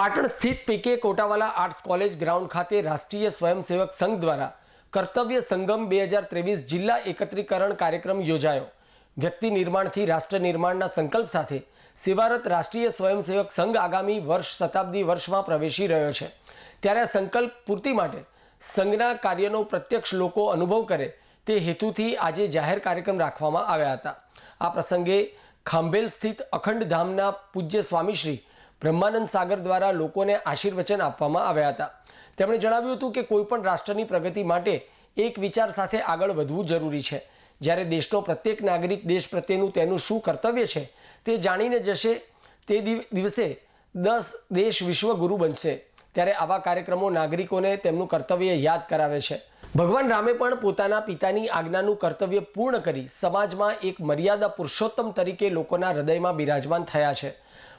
પાટણ સ્થિત P K Kotawala arts college ground ખાતે રાષ્ટ્રીય સ્વયંસેવક સંઘ દ્વારા કર્તવ્ય સંગમ બે હજાર ત્રેવીસ જિલ્લા એકત્રીકરણ કાર્યક્રમ યોજાયો. વ્યક્તિ નિર્માણથી રાષ્ટ્ર નિર્માણના સંકલ્પ સાથે સેવારત રાષ્ટ્રીય સ્વયંસેવક સંઘ આગામી વર્ષ શતાબ્દી વર્ષમાં પ્રવેશી રહ્યો છે. ત્યારે આ સંકલ્પ પૂર્તિ માટે સંઘના કાર્યનો પ્રત્યક્ષ લોકો અનુભવ કરે તે હેતુથી આજે જાહેર કાર્યક્રમ રાખવામાં આવ્યા હતા. આ પ્રસંગે ખાંભેલ સ્થિત અખંડ ધામના પૂજ્ય સ્વામીશ્રી બ્રહ્માનંદ સાગર દ્વારા લોકોને આશીર્વચન આપવામાં આવ્યા હતા. તેમણે જણાવ્યું હતું કે કોઈપણ રાષ્ટ્રની પ્રગતિ માટે એક વિચાર સાથે આગળ વધવું જરૂરી છે. જ્યારે દેશનો પ્રત્યેક નાગરિક દેશ પ્રત્યેનું તેનું શું કર્તવ્ય છે તે જાણીને જશે તે દિવ- દિવસે દસ દેશ વિશ્વગુરુ બનશે. ત્યારે આવા કાર્યક્રમો નાગરિકોને તેમનું કર્તવ્ય યાદ કરાવે છે. ભગવાન રામે પણ પોતાના પિતાની આજ્ઞાનું કર્તવ્ય પૂર્ણ કરી સમાજમાં એક મર્યાદા પુરુષોત્તમ તરીકે લોકોના હૃદયમાં બિરાજમાન થયા છે.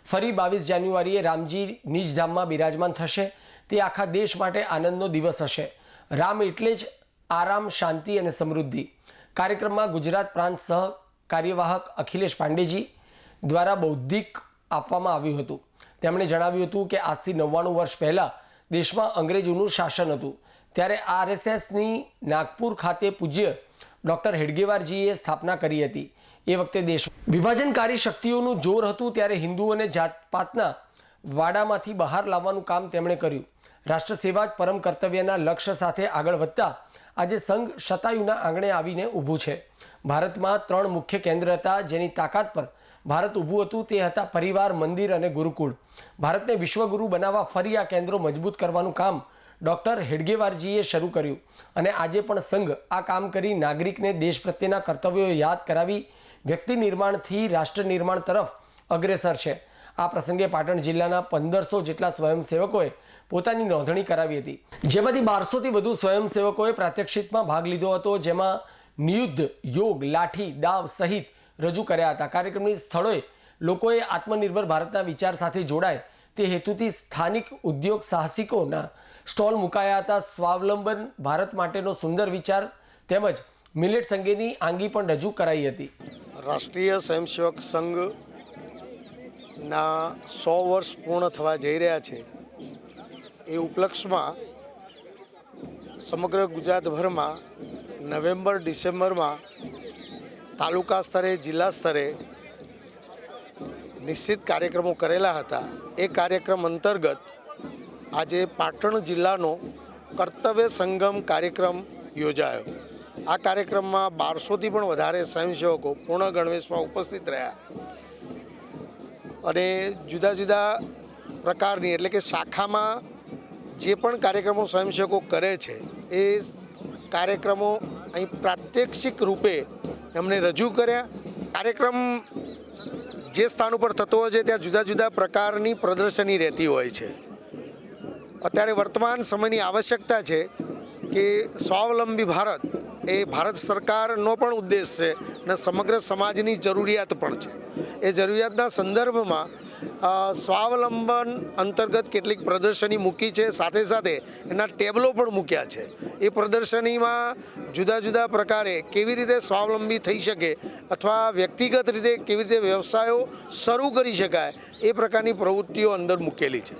ફરી બાવીસ જાન્યુઆરીએ રામજી નિજધામમાં બિરાજમાન થશે. તે આખા દેશ માટે આનંદનો દિવસ હશે. રામ એટલે જ આરામ, શાંતિ અને સમૃદ્ધિ. કાર્યક્રમમાં ગુજરાત પ્રાંત સહ કાર્યવાહક અખિલેશ પાંડેજી દ્વારા બૌદ્ધિક આપવામાં આવ્યું હતું. તેમણે જણાવ્યું હતું કે આજથી નવ્વાણું વર્ષ પહેલાં દેશમાં અંગ્રેજોનું શાસન હતું. ત્યારે આરએસએસની નાગપુર ખાતે પૂજ્ય ડૉક્ટર હેડગેવારજીએ સ્થાપના કરી હતી. એ વખતે દેશ વિભાજનકારી શક્તિઓનું જોર હતું ત્યારે હિન્દુઓને જાતપાતના વાડામાંથી બહાર લાવવાનું કામ તેમણે કર્યું. રાષ્ટ્ર સેવા જ પરમ કર્તવ્યના લક્ષ્ય સાથે આગળ વધતા આજે સંઘ શતાયુના આંગણે આવીને ઊભું છે. ભારતમાં ત્રણ મુખ્ય કેન્દ્ર હતા જેની તાકાત પર ભારત ઊભું હતું તે હતા પરિવાર, મંદિર અને ગુરુકુળ. ભારતને વિશ્વગુરુ બનાવવા ફરી આ કેન્દ્રો મજબૂત કરવાનું કામ ડૉક્ટર હેડગેવારજીએ શરૂ કર્યું અને આજે પણ સંઘ આ કામ કરી નાગરિકને દેશ પ્રત્યેના કર્તવ્યો યાદ કરાવી વ્યક્તિ નિર્માણથી રાષ્ટ્ર નિર્માણ તરફ અગ્રેસર છે. આ પ્રસંગે પાટણ જિલ્લાના પંદરસો જેટલા સ્વયંસેવકોએ પોતાની નોંધણી કરાવી હતી. જેમાંથી બારસોથી વધુ સ્વયંસેવકોએ પ્રાત્યક્ષિકમાં ભાગ લીધો હતો, જેમાં નિયુદ્ધ, યોગ, લાઠી, દાવ સહિત રજૂ કર્યા હતા. કાર્યક્રમની સ્થળોએ લોકોએ આત્મનિર્ભર ભારતના વિચાર સાથે જોડાય તે હેતુથી સ્થાનિક ઉદ્યોગ સાહસિકોના સ્ટોલ મુકાયા હતા. સ્વાવલંબન ભારત માટેનો સુંદર વિચાર તેમજ મિલેટ્સ અંગેની આંગી પણ રજૂ કરાઈ હતી. રાષ્ટ્રીય સ્વયંસેવક સંઘના સો વર્ષ પૂર્ણ થવા જઈ રહ્યા છે. એ ઉપલક્ષમાં સમગ્ર ગુજરાતભરમાં નવેમ્બર, ડિસેમ્બરમાં તાલુકા સ્તરે, જિલ્લા સ્તરે નિશ્ચિત કાર્યક્રમો કરેલા હતા. એ કાર્યક્રમ અંતર્ગત આજે પાટણ જિલ્લાનો કર્તવ્ય સંગમ કાર્યક્રમ યોજાયો. આ કાર્યક્રમમાં બારસોથી પણ વધારે સ્વયંસેવકો પૂર્ણ ગણવેશમાં ઉપસ્થિત રહ્યા. અને જુદા જુદા પ્રકારની એટલે કે શાખામાં જે પણ કાર્યક્રમો સ્વયંસેવકો કરે છે, એ કાર્યક્રમો અહીં પ્રાત્યક્ષિક રૂપે એમણે રજૂ કર્યા. કાર્યક્રમ જે સ્થાન ઉપર થતો હોય છે, ત્યાં જુદા જુદા પ્રકારની પ્રદર્શની રહેતી હોય છે. અત્યારે વર્તમાન સમયની આવશ્યકતા છે કે સ્વાવલંબી ભારત એ ભારત સરકારનો પણ ઉદ્દેશ છે અને સમગ્ર સમાજની જરૂરિયાત પણ છે. એ જરૂરિયાતના સંદર્ભમાં સ્વાવલંબન અંતર્ગત કેટલીક પ્રદર્શની મૂકી છે. સાથે સાથે એના ટેબલો પણ મૂક્યા છે. એ પ્રદર્શનીમાં જુદા જુદા પ્રકારે કેવી રીતે સ્વાવલંબી થઈ શકે અથવા વ્યક્તિગત રીતે કેવી રીતે વ્યવસાયો શરૂ કરી શકાય એ પ્રકારની પ્રવૃત્તિઓ અંદર મૂકેલી છે.